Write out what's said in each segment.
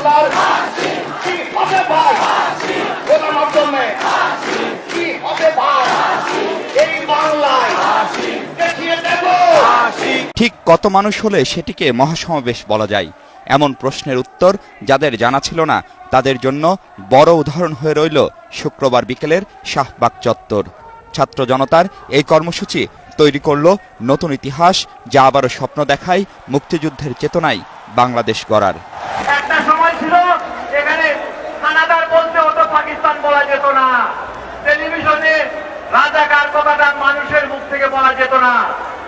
কি হবে ভাই? মাধ্যমে। কি হবে ভাই? এই বাংলায়। দেখিয়ে ঠিক কত মানুষ হলে সেটিকে মহাসমাবেশ বলা যায়। এমন প্রশ্নের উত্তর যাদের জানা ছিল না, তাদের জন্য বড় উদাহরণ হয়ে রইল শুক্রবার বিকেলের শাহবাগ চত্বর। ছাত্র জনতার এই কর্মসূচি তৈরি করল নতুন ইতিহাস যা আবারও স্বপ্ন দেখায় মুক্তিযুদ্ধের চেতনায় বাংলাদেশ গড়ার। পাকিস্তান বলা যেত না টেলিভিশনে রাজাকার কথাটা মানুষের মুখ থেকে বলা যেত না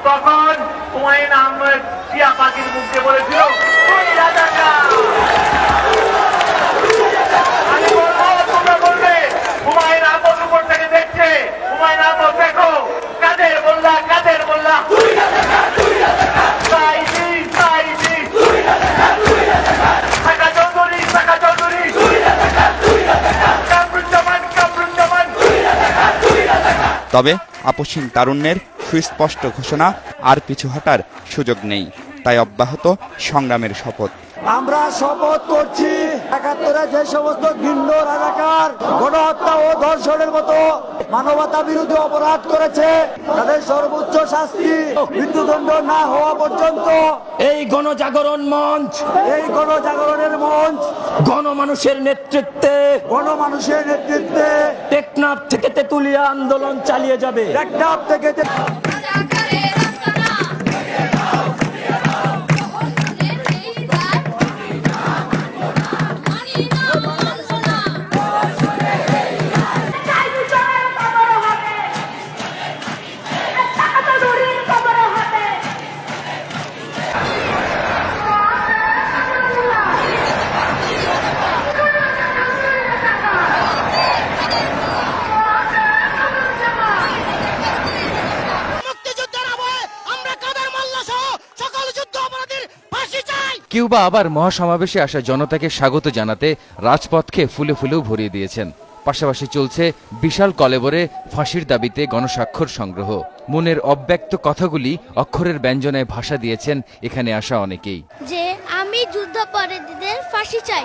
তখন হুমায়ুন আহমেদ টিয়া পাখির মুখ বলেছিল, "তুই রাজাকার।" তবে আপসীন তারুণ্যের সুস্পষ্ট ঘোষণা আর পিছু হটার সুযোগ নেই। তাই অব্যাহত সংগ্রামের শপথ। আমরা শপথ করছি একাত্তরে যে সমস্ত ভিন্ন রাজাকার গণহত্যা ও ধর্ষণের মতো মানবতা বিরোধী অপরাধ করেছে তাদের সর্বোচ্চ শাস্তি মৃত্যুদণ্ড না হওয়া পর্যন্ত এই গণজাগরণ মঞ্চ এই গণজাগরণের মঞ্চ গণমানুষের নেতৃত্বে গণমানুষের নেতৃত্বে টেকনাফ থেকে তেতুলিয়া আন্দোলন চালিয়ে যাবে। একটা থেকে কিউবা আবার মহাসমাবেশে আসা জনতাকে স্বাগত জানাতে রাজপথকে ফুলে ফুলেও ভরিয়ে দিয়েছেন। পাশাপাশি চলছে বিশাল কলেবরে ফাঁসির দাবিতে গণস্বাক্ষর সংগ্রহ। মনের অব্যক্ত কথাগুলি অক্ষরের ব্যঞ্জনায় ভাষা দিয়েছেন এখানে আসা অনেকেই। যে আমি যুদ্ধাপরাধীদের ফাঁসি চাই।